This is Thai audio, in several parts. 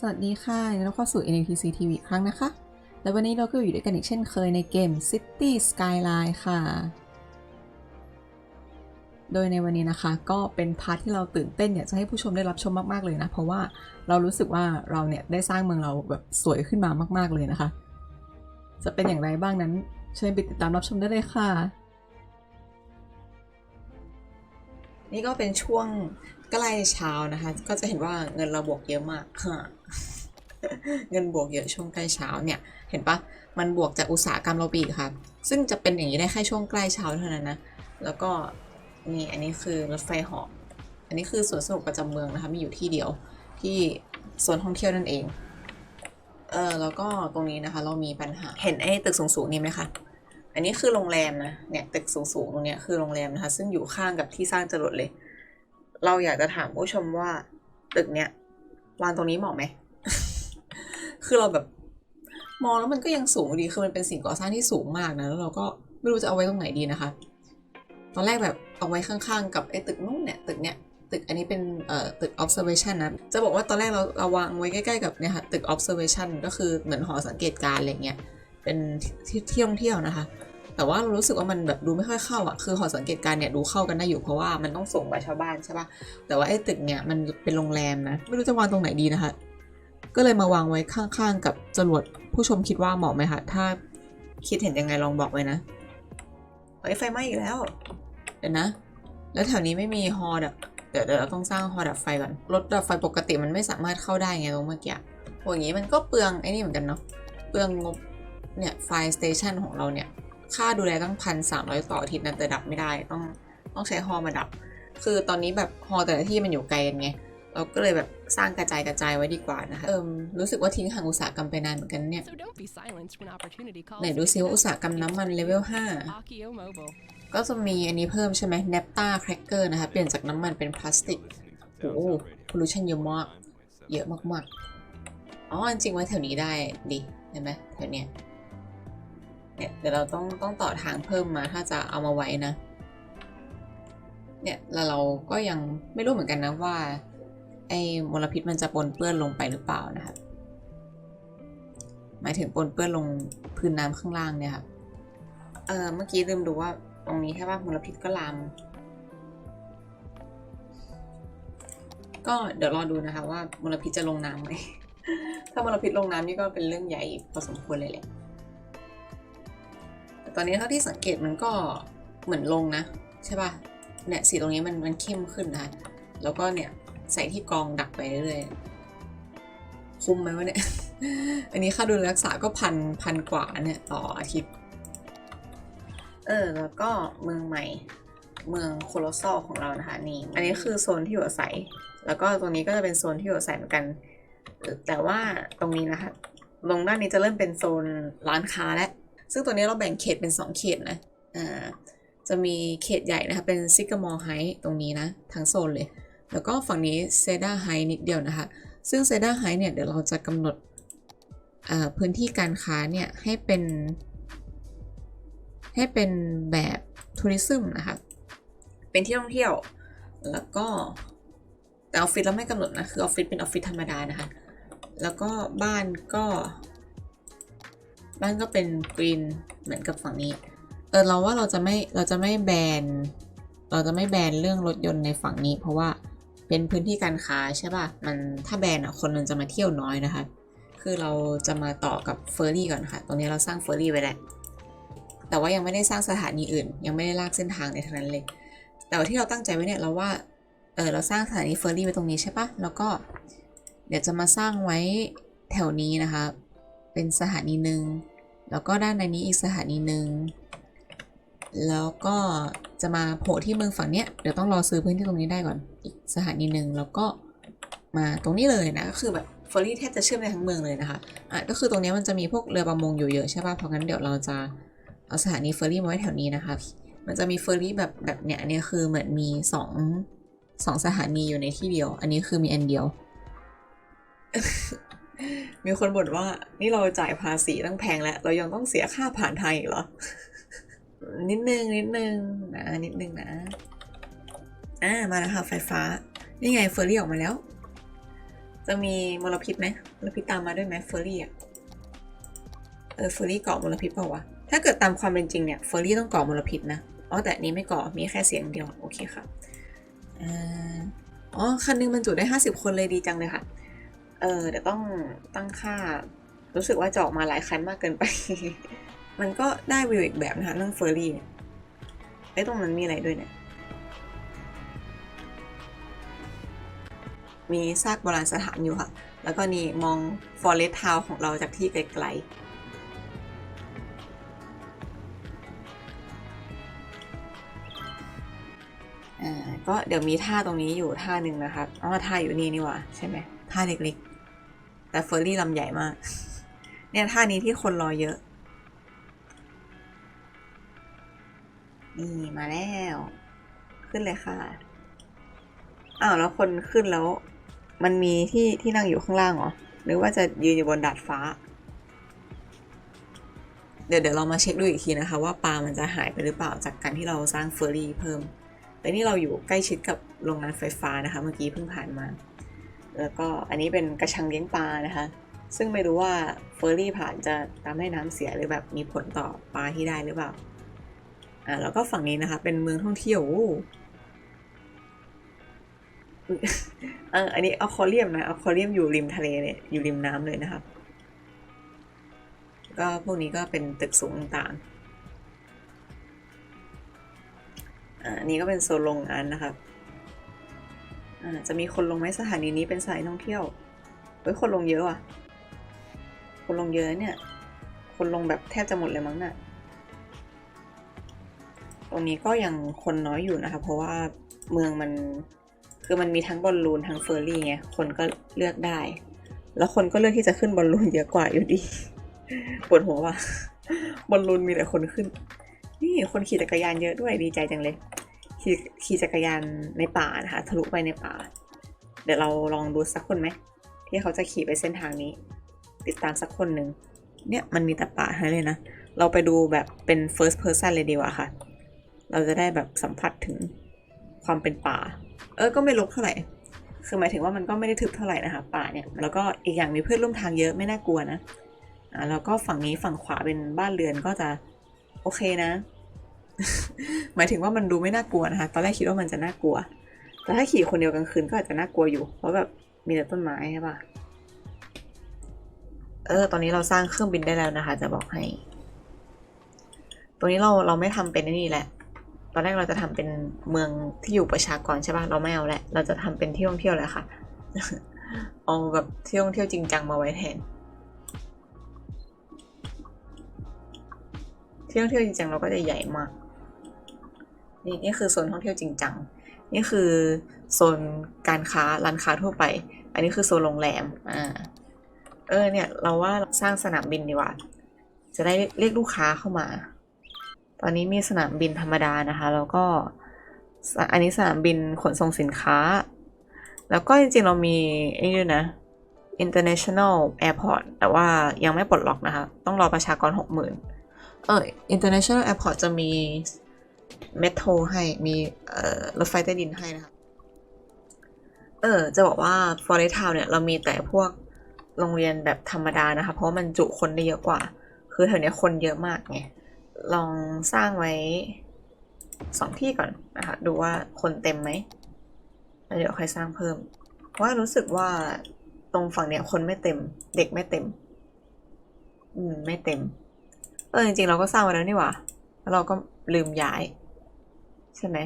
สวัสดีค่ะยินดีต้อนรับเข้าสู่ NTC TV อีกครั้งนะคะ และวันนี้เราก็อยู่ด้วยกันอีกเช่นเคยในเกม City Skyline ค่ะ โดยในวันนี้นะคะก็เป็นพาร์ทที่เราตื่นเต้นอยากจะให้ผู้ชมได้รับชมมากๆเลยนะ เพราะว่าเรารู้สึกว่าเราเนี่ยได้สร้างเมืองเราแบบสวยขึ้นมามาก ๆเลยนะคะ จะเป็นอย่างไรบ้างนั้นเชิญไปติดตามรับชมได้เลยค่ะ นี่ก็เป็นช่วงใกล้เช้านะคะ ก็จะเห็นว่าเงินเราบวกเยอะมากเงินบวกเยอะช่วงใกล้เช้าเนี่ย เห็นปะมันบวกจากอุตสาหกรรมเราไปอีกครับซึ่งจะเป็นอย่างนี้ได้แค่ช่วงใกล้เช้าเท่านั้นนะ แล้วก็นี่อันนี้คือรถไฟหาะอันนี้คือสวนสนุกประจำเมืองนะคะมีอยู่ที่เดียวที่โซนท่องเที่ยวนั่นเอง เออแล้วก็ตรงนี้นะคะ เรามีปัญหาเห็นไอ้ตึกสูงๆนี่ไหมคะ อันนี้คือโรงแรมนะ เนี่ยตึกสูงๆตรงเนี้ยคือโรงแรมนะคะ ซึ่งอยู่ข้างกับที่สร้างจรวดเลย เราอยากจะถามผู้ชมว่า ตึกเนี้ยวางตรงนี้เหมาะไหม คือเราแบบ มองแล้วมันก็ยังสูงดี คือมันเป็นสิ่งก่อสร้างที่สูงมากนะ แล้วเราก็ไม่รู้จะเอาไว้ตรงไหนดีนะคะ ตอนแรกแบบเอาไว้ข้างๆ กับไอ้ตึกนู้นเนี่ยตึกเนี้ยตึกอันนี้เป็นเอ่อตึก observation นะ จะบอกว่าตอนแรกเราเราวางไว้ใกล้ๆกับเนี่ยค่ะตึก observation ก็คือเหมือนหอสังเกตการณ์อะไรเงี้ย เป็นที่ท่องเที่ยวนะคะ แต่ว่าเรารู้สึกว่ามันแบบดูไม่ค่อยเข้าอะคือหอสังเกตการณ์เนี่ยดูเข้ากันได้อยู่เพราะว่ามันต้องส่งไปชาวบ้านใช่ปะแต่ว่าไอ้ตึกเนี่ยมันเป็นโรงแรมนะไม่รู้จะวางตรงไหนดีนะคะ ก็เลยมาวางไว้ข้างๆกับจรวดผู้ชมคิดว่าเหมาะไหมคะถ้าคิดเห็นยังไงลองบอกไว้นะเฮ้ยไฟไหม้อีกแล้วเดี๋ยวนะ แล้วแถวนี้ไม่มีฮอดับเดี๋ยวเดี๋ยวเราต้องสร้างฮอดับไฟก่อนรถดับไฟปกติมันไม่สามารถเข้าได้ไงตรงเมื่อกี้โหอย่างนี้มันก็เปลืองไอ้นี่เหมือนกันเนาะเปลืองงบเนี่ยไฟสเตชันของเราเนี่ย ค่าดูแลตั้งพันสามร้อยต่ออาทิตย์นะแต่ดับไม่ได้ต้องต้องใช้ฮอมาดับ คือตอนนี้แบบฮอแต่ละที่มันอยู่ไกลกันไงเราก็เลยแบบสร้างกระจายกระจายไว้ดีกว่านะคะเอิมรู้สึกว่าทิ้งห่างอุตสาหกรรมไปนานเหมือนกันเนี่ย So don't be silenced when opportunity calls. ไหนดูซิว่าอุตสาหกรรมน้ำมันเลเวล5 Akio Mobile. ก็จะมีอันนี้เพิ่มใช่ไหม Napta Cracker นะคะเปลี่ยนจากน้ำมันเป็นพลาสติกโอ้โห pollution เยอะมากเยอะมากๆอ๋อจริงๆไว้แถวนี้ได้ดิเห็นไหมแถวเนี้ย เนี่ยเดี๋ยวเราต้องต้องต่อทางเพิ่มมาถ้าจะเอามาไว้นะ เนี่ยแล้วเราก็ยังไม่รู้เหมือนกันนะว่าไอ้มลพิษมันจะปนเปื้อนลงไปหรือเปล่านะคะหมายถึงปนเปื้อนลงพื้นน้ำข้างล่างเนี่ยค่ะเออเมื่อกี้ลืมดูว่าตรงนี้ใช่ป่ะมลพิษก็ลาม ก็เดี๋ยวรอดูนะคะว่ามลพิษจะลงน้ำไหม ถ้ามลพิษลงน้ำนี่ก็เป็นเรื่องใหญ่พอสมควรเลยแหละ ตอนนี้เท่าที่สังเกตมันก็เหมือนลงนะ ใช่ป่ะ เนี่ยสีตรงนี้มันมันเข้มขึ้นนะแล้วก็เนี่ยใส่ที่กองดักไปเรื่อยๆ คุ้มไหมวะเนี่ย อันนี้ค่าดูแลรักษาก็พันพันกว่าเนี่ยต่ออาทิตย์ เออ แล้วก็เมืองใหม่ เมืองโคโลซอลของเรานะคะนี่ อันนี้คือโซนที่อยู่อาศัย แล้วก็ตรงนี้ก็จะเป็นโซนที่อยู่อาศัยเหมือนกัน แต่ว่าตรงนี้นะคะลงด้านนี้จะเริ่มเป็นโซนร้านค้าแล้ว ซึ่งตัวนี้เราแบ่งเขตเป็น 2 เขตนะอ่าจะมีเขตใหญ่นะคะ เป็นซิกามอร์ไฮตรงนี้นะ ทั้งโซนเลย แล้วก็ฝั่งนี้เซดาไฮนิดเดียวนะคะ ซึ่งเซดาไฮเนี่ย เดี๋ยวเราจะกำหนดพื้นที่การค้าเนี่ย ให้เป็น ให้เป็นแบบทัวริซึมนะคะ เป็นที่ท่องเที่ยว แล้วก็ แต่ออฟฟิศเราไม่กำหนดนะ คือออฟฟิศเป็นออฟฟิศธรรมดานะคะ แล้วก็บ้านก็ บ้านก็เป็นกรีนเหมือนกับฝั่งนี้ เออเราว่าเราจะไม่เราจะไม่แบน เราจะไม่แบนเรื่องรถยนต์ในฝั่งนี้ เพราะว่าเป็นพื้นที่การค้าใช่ป่ะ มันถ้าแบนอะคนมันจะมาเที่ยวน้อยนะคะ คือเราจะมาต่อกับเฟอร์รี่ก่อนค่ะ ตรงนี้เราสร้างเฟอร์รี่ไว้แล้ว แต่ว่ายังไม่ได้สร้างสถานีอื่น ยังไม่ได้ลากเส้นทางในทั้งนั้นเลย แต่ว่าที่เราตั้งใจไว้เนี่ยเราว่า เออเราสร้างสถานีเฟอร์รี่ไว้ตรงนี้ใช่ป่ะ แล้วก็เดี๋ยวจะมาสร้างไว้แถวนี้นะคะ เป็นสถานีหนึ่ง แล้วก็ด้านในนี้อีกสถานีหนึ่งแล้วก็จะมาโผล่ที่เมืองฝั่งเนี้ยเดี๋ยวต้องรอซื้อพื้นที่ตรงนี้ได้ก่อนอีกสถานีหนึ่งแล้วก็มาตรงนี้เลยนะก็คือแบบเฟอร์รี่แทบจะเชื่อมในทั้งเมืองเลยนะคะอะก็คือตรงเนี้ยมันจะมีพวกเรือประมงอยู่เยอะใช่ป่ะเพราะงั้นเดี๋ยวเราจะเอาสถานีเฟอร์รี่มาไว้แถวนี้นะคะมันจะมีเฟอร์รี่แบบแบบเนี้ยเนี้ยคือเหมือนมีสองสองสถานีอยู่ในที่เดียว อันนี้คือมีอันเดียว มีคนบ่นว่า นี่เราจ่ายภาษีตั้งแพงแล้ว เรายังต้องเสียค่าผ่านไทางอีกเหรอ นิดนึง นิดนึงนะนิดนึงนะ อ่า มาแล้วค่ะ ไฟฟ้า นี่ไงเฟอร์รี่ออกมาแล้ว จะมีมลพิษไหมมลพิษตามมาด้วยไหมเฟอร์รี่อะ เออ เฟอร์รี่เก่อมลพิษเปล่าวะ ถ้าเกิดตามความเป็นจริงเนี่ย เฟอร์รี่ต้องเก่อมลพิษนะ อ๋อ แต่นี้ไม่เก่อมีแค่เสียงเดียว โอเคค่ะอ๋อ คันนึงบรรจุได้ 50 คนเลยดีจังเลยค่ะ เออเดี๋ยวต้องตั้งค่า รู้สึกว่าจะออกมาหลายคันมากเกินไป มันก็ได้วิวอีกแบบนะคะเรื่องเฟอร์รี่เนี่ยไอ้ตรงนั้นมีอะไรด้วยเนี่ย มีซากโบราณสถานอยู่ค่ะ แล้วก็นี่มองฟอเรสต์ทาวของเราจากที่ไกลๆก็เดี๋ยวมีท่าตรงนี้อยู่ท่าหนึ่งนะครับอ๋อท่าอยู่นี่นี่ว่าใช่ไหมท่าเล็ก แต่เฟอร์รี่ลำใหญ่มาก เนี่ยท่านี้ที่คนรอเยอะ นี่มาแล้ว ขึ้นเลยค่ะ อ้าวแล้วคนขึ้นแล้ว มันมีที่ที่นั่งอยู่ข้างล่างเหรอ หรือว่าจะยืนอยู่บนดาดฟ้า เดี๋ยวเดี๋ยวเรามาเช็คดูอีกทีนะคะ ว่าปลามันจะหายไปหรือเปล่าจากการที่เราสร้างเฟอร์รี่เพิ่ม แต่นี่เราอยู่ใกล้ชิดกับโรงงานไฟฟ้านะคะ เมื่อกี้เพิ่งผ่านมา แล้วก็อันนี้เป็นกระชังเลี้ยงปลานะคะ ซึ่งไม่รู้ว่าเฟอร์รี่ผ่านจะทำให้น้ำเสียหรือแบบมีผลต่อปลาที่ได้หรือเปล่าอ่าแล้วก็ฝั่งนี้นะคะเป็นเมืองท่องเที่ยวเอออันนี้อควาเรียมนะอควาเรียมอยู่ริมทะเลเนี่ยอยู่ริมน้ำเลยนะครับ ก็พวกนี้ก็เป็นตึกสูงต่างๆอันนี้ก็เป็นโซนโรงงานนะครับ จะมีคนลงไหมสถานีนี้เป็นสายท่องเที่ยวเฮ้ยคนลงเยอะว่ะ คนลงเยอะเนี่ย คนลงแบบแทบจะหมดเลยมั้งน่ะตรงนี้ก็ยังคนน้อยอยู่นะคะ เพราะว่าเมืองมันคือมันมีทั้งบอลลูนทั้งเฟอร์รี่ไงคนก็เลือกได้ แล้วคนก็เลือกที่จะขึ้นบอลลูนเยอะกว่าอยู่ดีปวดหัวว่ะบอลลูนมีแต่คนขึ้น นี่คนขี่จักรยานเยอะด้วยดีใจจังเลย ขี่ขี่จักรยานในป่านะคะทะลุไปในป่า เดี๋ยวเราลองดูสักคนไหมที่เขาจะขี่ไปเส้นทางนี้ ติดตามสักคนหนึ่งเนี่ยมันมีแต่ป่าทั้งเลยนะ เราไปดูแบบเป็น first person เลยดีกว่าค่ะ เราจะได้แบบสัมผัสถึงความเป็นป่า เออก็ไม่รกเท่าไหร่ คือหมายถึงว่ามันก็ไม่ได้ทึบเท่าไหร่นะคะ ป่าเนี่ย แล้วก็อีกอย่างมีเพื่อนร่วมทางเยอะไม่น่ากลัวนะอ่าแล้วก็ฝั่งนี้ฝั่งขวาเป็นบ้านเรือนก็จะโอเคนะ หมายถึงว่ามันดูไม่น่ากลัวนะคะตอนแรกคิดว่ามันจะน่ากลัว แต่ถ้าขี่คนเดียวกลางคืนก็อาจจะน่ากลัวอยู่ เพราะแบบมีแต่ต้นไม้ใช่ปะเออ ตอนนี้เราสร้างเครื่องบินได้แล้วนะคะ จะบอกให้ ตรงนี้เราเราไม่ทำเป็นนี่แหละ ตอนแรกเราจะทำเป็นเมืองที่อยู่ประชากรใช่ปะเราไม่เอาแหละ เราจะทำเป็นที่ท่องเที่ยวแหละค่ะ เอาแบบที่ท่องเที่ยวจริงจังมาไว้แทนที่ท่องเที่ยวจริงจังเราก็จะใหญ่มาก นี่นี่คือโซนท่องเที่ยวจริงจัง นี่คือโซนการค้าร้านค้าทั่วไป อันนี้คือโซนโรงแรม อ่า เออเนี่ยเราว่าสร้างสนามบินดีกว่า จะได้เรียกลูกค้าเข้ามา ตอนนี้มีสนามบินธรรมดานะคะ แล้วก็ อันนี้สนามบินขนส่งสินค้า แล้วก็จริงๆเรามีไอ้นี่ด้นะ international airport แต่ว่ายังไม่ปลดล็อกนะคะ ต้องรอประชากรหกหมื่นเออ international airport จะมี เมโทรให้มีรถไฟใต้ดินให้นะคะเออจะบอกว่า Forest Town เนี่ยเรามีแต่พวกโรงเรียนแบบธรรมดานะคะ เพราะมันจุคนได้เยอะกว่า คือแถวนี้คนเยอะมากไงลองสร้างไว้สองที่ก่อนนะคะดูว่าคนเต็มไหมแล้วเดี๋ยวค่อยสร้างเพิ่ม เพราะว่ารู้สึกว่าตรงฝั่งเนี้ยคนไม่เต็ม เด็กไม่เต็ม อืมไม่เต็ม เออจริงๆเราก็สร้างไว้แล้วนี่หว่าแล้วเราก็ลืมย้าย ใช่ไหม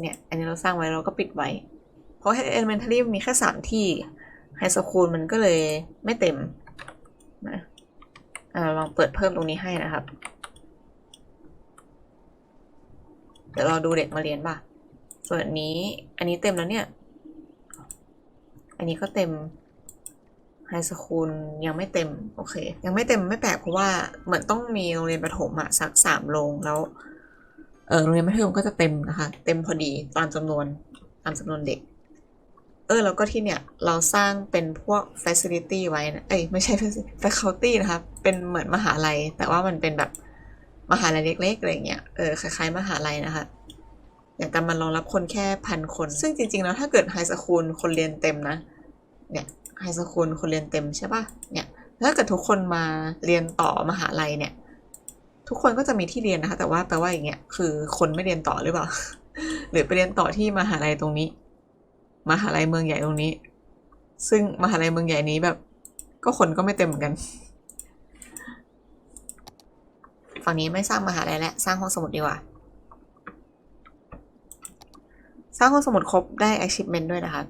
เนี่ย อันนี้เราสร้างไว้เราก็ปิดไว้ เพราะ elementary มีแค่สามที่ไฮสคูลมันก็เลยไม่เต็มนะอ่าลองเปิดเพิ่มตรงนี้ให้นะครับเดี๋ยวเราดูเด็กมาเรียนป่ะ ส่วนนี้อันนี้เต็มแล้วเนี่ย อันนี้ก็เต็มไฮสคูลยังไม่เต็ม โอเค ยังไม่เต็มไม่แปลกเพราะว่าเหมือนต้องมีโรงเรียนประถมอะสักสามโรงแล้ว เออโรงเรียนมัธยมก็จะเต็มนะคะ เต็มพอดีตามจำนวนตามจำนวนเด็ก เออ แล้วก็ที่เนี่ย เราสร้างเป็นพวก facility ไว้นะเอ้ยไม่ใช่ faculty นะครับเป็นเหมือนมหาลัย แต่ว่ามันเป็นแบบมหาลัยเล็กๆอะไรเงี้ยเออคล้ายๆ มหาลัยนะคะอย่างแต่มันรองรับคนแค่พันคน ซึ่งจริงๆแล้วถ้าเกิดไฮสคูลคนเรียนเต็มนะ เนี่ยไฮไฮสคูลคนเรียนเต็มใช่ปะเนี่ยถ้าเกิดทุกคนมาเรียนต่อมหาลัยเนี่ย ทุกคนก็จะมีที่เรียนนะคะ แต่ว่าแปลว่าอย่างเงี้ยคือคนไม่เรียนต่อหรือเปล่า หรือไปเรียนต่อที่มหาลัยตรงนี้ มหาลัยเมืองใหญ่ตรงนี้ ซึ่งมหาลัยเมืองใหญ่นี้แบบ ก็คนก็ไม่เต็มเหมือนกัน ฝั่งนี้ไม่สร้างมหาลัยแล้วสร้างห้องสมุดดีกว่า สร้างห้องสมุดครบได้ achievement ด้วยนะคะ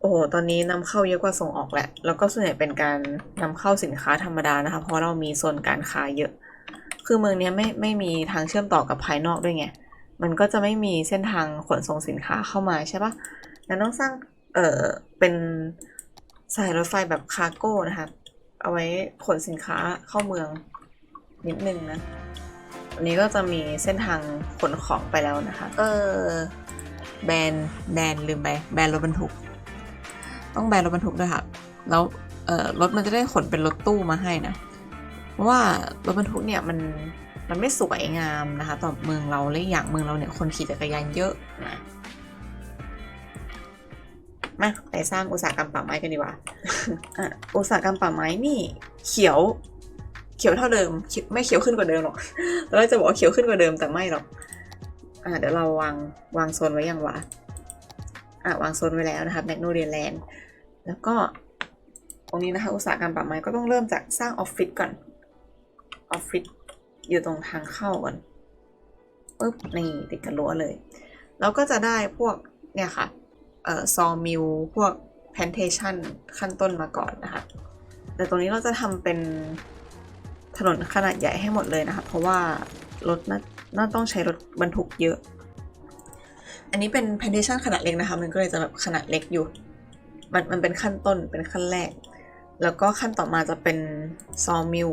โอ้โห ตอนนี้นำเข้าเยอะกว่าส่งออกแหละ แล้วก็ส่วนใหญ่เป็นการนำเข้าสินค้าธรรมดานะคะ เพราะเรามีโซนการค้าเยอะ คือเมืองนี้ไม่ไม่มีทางเชื่อมต่อกับภายนอกด้วยไง มันก็จะไม่มีเส้นทางขนส่งสินค้าเข้ามาใช่ปะงั้นต้องสร้าง เอ่อเป็นสายรถไฟแบบคาร์โก้นะคะ เอาไว้ขนสินค้าเข้าเมืองนิดนึงนะวันนี้ก็จะมีเส้นทางขนของไปแล้วนะคะ เออ แบรนด์แบรนด์ลืมไป แบรนด์รถบรรทุก ต้องแบนรถบรรทุกด้วยค่ะ แล้วเออรถมันจะได้ขนเป็นรถตู้มาให้นะเพราะว่ารถบรรทุกเนี่ยมันมันไม่สวยงามนะคะต่อเมืองเราและอย่างเมืองเราเนี่ยคนขี่จักรยานเยอะนะมาไปสร้างอุตสาหกรรมป่าไม้กันดีกว่าอะอุตสาหกรรมป่าไม้นี่เขียวเขียวเท่าเดิม ไม่เขียวขึ้นกว่าเดิมหรอกตอนแรกจะบอกว่าเขียวขึ้นกว่าเดิมแต่ไม่หรอกอ่าเดี๋ยวเราวางวางโซนไว้ยังวะ อ่าวางโซนไว้แล้วนะคะแมกโนเรียแลนด์แล้วก็ตรงนี้นะคะอุตสาหกรรมป่าไม้ก็ต้องเริ่มจากสร้างออฟฟิศก่อนออฟฟิศอยู่ตรงทางเข้าก่อนปึ๊บนี่ติดกับรั้วเลย เราก็จะได้พวกเนี่ยค่ะเอ่อซอมิลพวกแพนเทชันขั้นต้นมาก่อนนะคะแต่ตรงนี้เราจะทำเป็นถนนขนาดใหญ่ให้หมดเลยนะคะ เพราะว่ารถน่าต้องใช้รถบรรทุกเยอะ อันนี้เป็นแพนเทชันขนาดเล็กนะคะ มันก็เลยจะแบบขนาดเล็กอยู่ มันมันเป็นขั้นต้นเป็นขั้นแรก แล้วก็ขั้นต่อมาจะเป็นซอมิล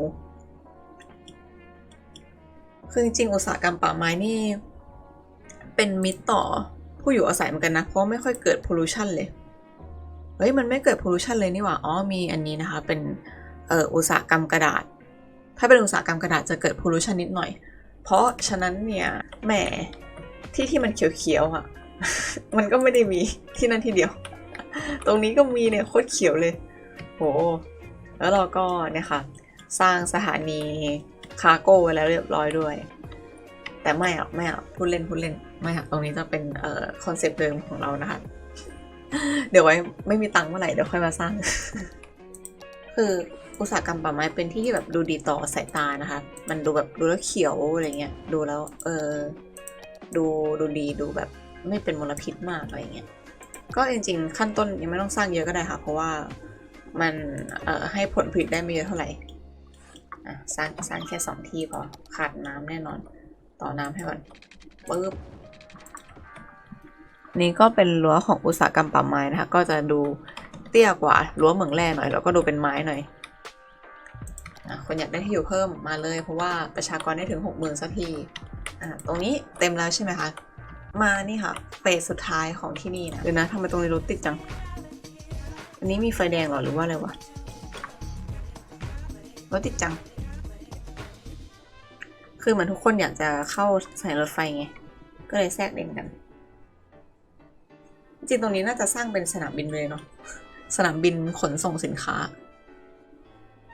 คือจริงๆอุตสาหกรรมป่าไม้นี่ เป็นมิตรต่อผู้อยู่อาศัยเหมือนกันนะ เพราะไม่ค่อยเกิดพ o l ลูชันเลย เฮ้ย มันไม่เกิดพ o l ลูชันเลยนี่หว่า อ๋อ มีอันนี้นะคะ เป็นเอ่ออุตสาหกรรมกระดาษ ถ้าเป็นอุตสาหกรรมกระดาษจะเกิดพ o l ลูชันนิดหน่อย เพราะฉะนั้นเนี่ยแหม ที่ที่มันเขียวๆอะมันก็ไม่ได้มีที่นั่นที่เดียว ตรงนี้ก็มีเนี่ยโคตรเขียวเลย โห แล้วเราก็เนี่ยค่ะ สร้างสถานีคาร์โก้ไว้แล้วเรียบร้อยด้วย แต่ไม่อะไม่อะพูดเล่นพูดเล่นไม่อะตรงนี้จะเป็นเอ่อคอนเซปต์เดิมของเรานะคะ เดี๋ยวไว้ไม่มีตังค์เมื่อไหร่เดี๋ยวค่อยมาสร้าง คืออุตสาหกรรมป่าไม้เป็นที่ที่แบบดูดีต่อสายตานะคะ มันดูแบบดูแล้วเขียวอะไรเงี้ย ดูแล้ว เออ ดูดูดีดูแบบไม่เป็นมลพิษมากอะไรเงี้ยก็จริงๆ ขั้นต้นยังไม่ต้องสร้างเยอะก็ได้ค่ะ เพราะว่ามันเอ่อให้ผลผลิตได้ไม่เยอะเท่าไหร่อะสร้างสร้างแค่สองที่พอขาดน้ำแน่นอน ต่อน้ำให้ก่อนปึ๊บนี่ก็เป็นรั้วของอุตสาหกรรมป่าไม้นะคะ ก็จะดูเตี้ยกว่ารั้วเหมืองแร่หน่อย แล้วก็ดูเป็นไม้หน่อย คนอยากได้ที่อยู่เพิ่มมาเลย เพราะว่าประชากรได้ถึงหกหมื่นสักทีอะตรงนี้เต็มแล้วใช่ไหมคะ มานี่ค่ะเฟสสุดท้ายของที่นี่นะเดี๋ยวนะทำไมตรงนี้รถติดจัง อันนี้มีไฟแดงเหรอหรือว่าอะไรวะรถติดจัง คือเหมือนทุกคนอยากจะเข้าสายรถไฟไง ก็เลยแทรกเลนกัน จริงๆตรงนี้น่าจะสร้างเป็นสนามบินเลยเนาะสนามบินขนส่งสินค้า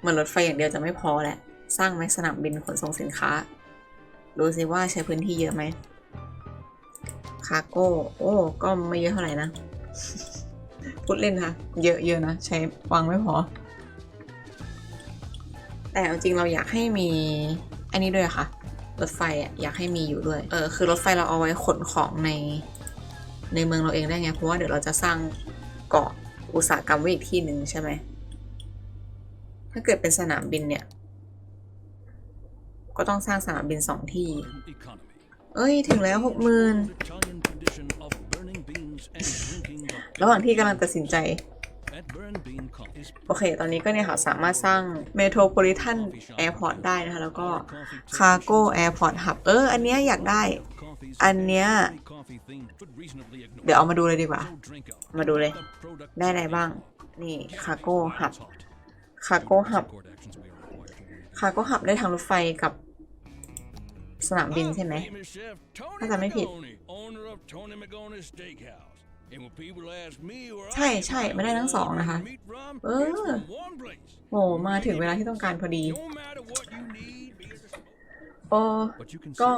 มือนรถไฟอย่างเดียวจะไม่พอแหละ สร้างไหมสนามบินขนส่งสินค้า ดูสิว่าใช้พื้นที่เยอะไหมคารโก้ โอ้ ก็ไม่เยอะเท่าไหร่นะ พูดเล่นค่ะ เยอะเยอะนะ ใช้วางไม่พอ แต่จริงเราอยากให้มี อันนี้ด้วยค่ะ รถไฟอะอยากให้มีอยู่ด้วย เออ คือรถไฟเราเอาไว้ขนของใน ในเมืองเราเองได้ไง เพราะว่าเดี๋ยวเราจะสร้างเกาะอุตสาหกรรมไว้อีกที่หนึ่งใช่ไหม ถ้าเกิดเป็นสนามบินเนี่ย ก็ต้องสร้างสนามบินสองที่ เอ้ย ถึงแล้วหกหมื่นระหว่างที่กำลังตัดสินใจ โอเค ตอนนี้ก็เนี่ยค่ะ สามารถสร้างเมโทรโพลิทันแอร์พอร์ตได้นะคะ แล้วก็คาร์โกแอร์พอร์ตหับเออ อันเนี้ยอยากได้ อันเนี้ย เดี๋ยวเอามาดูเลยดีกว่า มาดูเลย ได้อะไรบ้าง นี่ค Cargo หับ is hot. Cargo Hub Court actions we are required to engage in. Cargo Hub ได้ทางรถไฟกับสนามบินใช่ไหม I'm famous chef Tony ถ้าจำไม่ผิด Magone, owner of Tony Magone Steakhouse. And when people ask me where I ใช่ get ใช่ my ไม่ได้ทั้งสอง water นะคะ and meat from, เอ it's อ from one place. โหมาถึงเวลาที่ต้องการพอดี No matter what you need, be it a โอ้ but you can ก็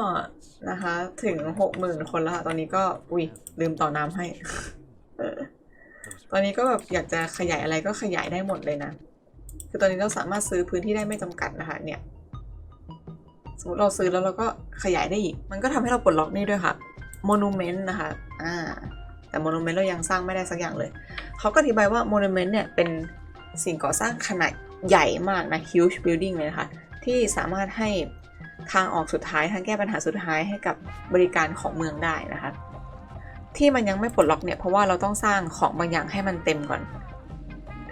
see นะคะ ถึงหกหมื่นคนแล้วค่ะ ตอนนี้ก็ อุ้ยลืมต่อน้ำให้เออตอนนี้ก็แบบอยากจะขยายอะไรก็ขยายได้หมดเลยนะ คือตอนนี้เราสามารถซื้อพื้นที่ได้ไม่จำกัดนะคะเนี่ยสมมติเราซื้อแล้วเราก็ขยายได้อีก มันก็ทำให้เราปลดล็อกนี่ด้วยค่ะโมนูเมนต์นะคะอ่าแต่โมนูเมนต์เรายังสร้างไม่ได้สักอย่างเลย เขาก็อธิบายว่าโมนูเมนต์เนี่ยเป็นสิ่งก่อสร้างขนาดใหญ่มากนะ huge building เลยนะคะที่สามารถให้ทางออกสุดท้ายทางแก้ปัญหาสุดท้ายให้กับบริการของเมืองได้นะคะ ที่มันยังไม่ปลดล็อกเนี่ยเพราะว่าเราต้องสร้างของบางอย่างให้มันเต็มก่อน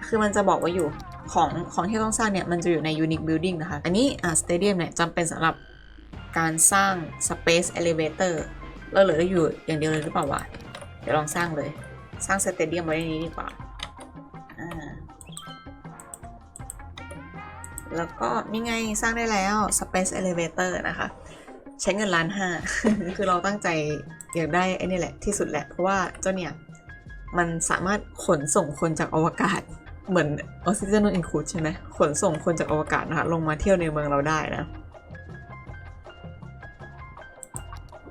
คือมันจะบอกไว่าอยู่ ของของที่ต้องสร้างเนี่ยมันจะอยู่ใน unique building นะคะ อันนี้อ่า stadium เนี่ยจำเป็นสำหรับการสร้าง space elevator เราเหลืออยู่อย่างเดียวเลยหรือเปล่าวะเดี๋ยวลองสร้างเลย สร้าง stadium ไว้ในนี้ดีกว่าอ่า แล้วก็นี่ไงสร้างได้แล้ว space elevator นะคะ ใช้เงินล้านห้าคือเราตั้งใจอยากได้ไอ้นี่แหละที่สุดแหละ เพราะว่าเจ้าเนี่ยมันสามารถขนส่งคนจากอวกาศ เหมือน Oxygen Not Include ใช่ไหมขนส่งคนจากอวกาศนะคะลงมาเที่ยวในเมืองเราได้นะ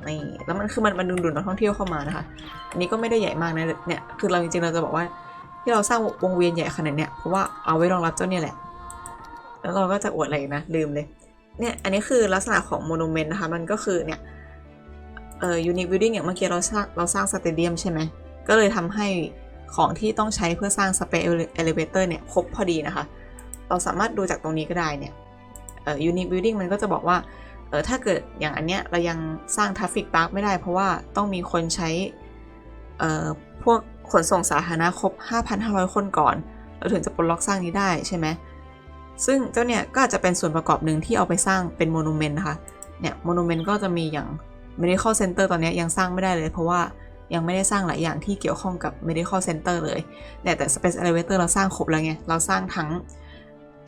นี่แล้วมันคือมันมันดึงดูดนักท่องเที่ยวเข้ามานะคะอันนี้ก็ไม่ได้ใหญ่มากนะเนี่ยคือเราจริงๆเราจะบอกว่าที่เราสร้างวงเวียนใหญ่ขนาดเนี้ยเพราะว่าเอาไว้รองรับเจ้าเนี่ยแหละ แล้วเราก็จะอวดอะไรนะลืมเลยเนี่ยอันนี้คือลักษณะของโมนูเมนต์นะคะมันก็คือเนี่ยเอ่อยูนิคบิลดิ้งอย่างเมื่อกี้เราสร้างเราสร้างสเตเดียมใช่ไหมก็เลยทำให้ ของที่ต้องใช้เพื่อสร้างสเปซเอลิเวเตอร์เนี่ยครบพอดีนะคะ เราสามารถดูจากตรงนี้ก็ได้เนี่ยเอ่อยูนิคบิลดิ้งมันก็จะบอกว่าเออถ้าเกิดอย่างอันเนี้ยเรายังสร้างทราฟฟิก p าร์ k ไม่ได้เพราะว่าต้องมีคนใช้เอ่อพวกขนส่งสาธารณะครบ 5,500 คนก่อน เราถึงจะปลดล็อกสร้างนี้ได้ใช่ไหมซึ่งเจ้าเนี่ยก็อาจจะเป็นส่วนประกอบหนึ่งที่เอาไปสร้างเป็นโมนูเมนต์นะคะ เนี่ยโมนูเมนต์ก็จะมีอย่าง medical center ตอนเนี้ยยังสร้างไม่ได้เลย เพราะว่า ยังไม่ได้สร้างหลายอย่างที่เกี่ยวข้องกับ medical center เลยแต่แต่ space elevator เราสร้างครบแล้วไง เราสร้างทั้ง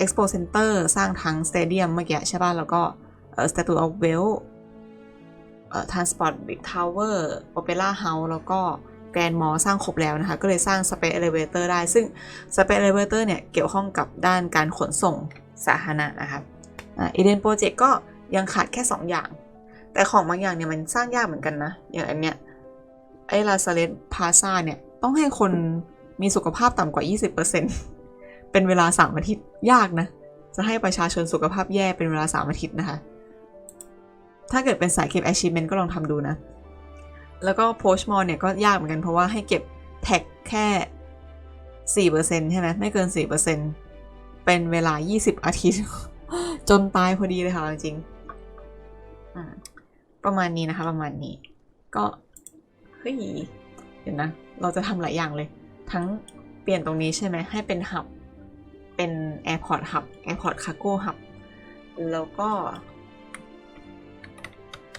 expo center สร้างทั้ง stadium เมื่อกี้ใช่ป่ะ แล้วก็ statue of well เอ่อ transport big tower opera house แล้วก็ grand mall สร้างครบแล้วนะคะ ก็เลยสร้าง space elevator ได้ ซึ่ง space elevator เนี่ย เกี่ยวข้องกับด้านการขนส่งสาธารณะนะคะอ่า Eden Project ก็ยังขาดแค่ 2 อย่าง แต่ของบางอย่างเนี่ย มันสร้างยากเหมือนกันนะ อย่างอันเนี้ย ไอ้ลาซาเลตพาซาเนี่ย ต้องให้คนมีสุขภาพต่ำกว่า 20%เป็นเวลา 3 อาทิตย์ยากนะ จะให้ประชาชนสุขภาพแย่เป็นเวลา 3 อาทิตย์นะคะ ถ้าเกิดเป็นสายเก็บ achievement ก็ลองทำดูนะ แล้วก็โพสต์มอลเนี่ยก็ยากเหมือนกันเพราะว่าให้เก็บแท็กแค่ 4%ใช่ไหมไม่เกิน 4%เป็นเวลา 20 อาทิตย์ จนตายพอดีเลยค่ะจริงประมาณนี้นะคะ ประมาณนี้ก็ เฮ้ยเดี๋ยวนะ เราจะทำหลายอย่างเลย ทั้งเปลี่ยนตรงนี้ใช่ไหมให้เป็นหับ เป็น Airport Hub Airport Cargo Hub แล้วก็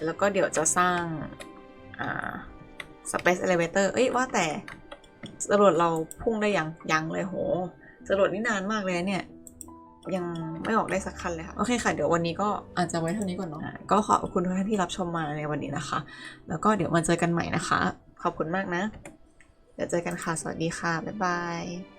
แล้วก็เดี๋ยวจะสร้าง อ่า Space Elevator เอ้ย ว่าแต่จรวดเราพุ่งได้ยัง ยังเลยโหจรวดนี่นานมากเลยเนี่ย ยังไม่ออกได้สักคันเลยค่ะ โอเคค่ะ เดี๋ยววันนี้ก็อาจจะไว้เท่านี้ก่อนเนาะอ่าก็ขอบคุณทุกท่านที่รับชมมาในวันนี้นะคะ แล้วก็เดี๋ยวมาเจอกันใหม่นะคะ ขอบคุณมากนะ เดี๋ยวเจอกันค่ะ สวัสดีค่ะ บ๊ายบาย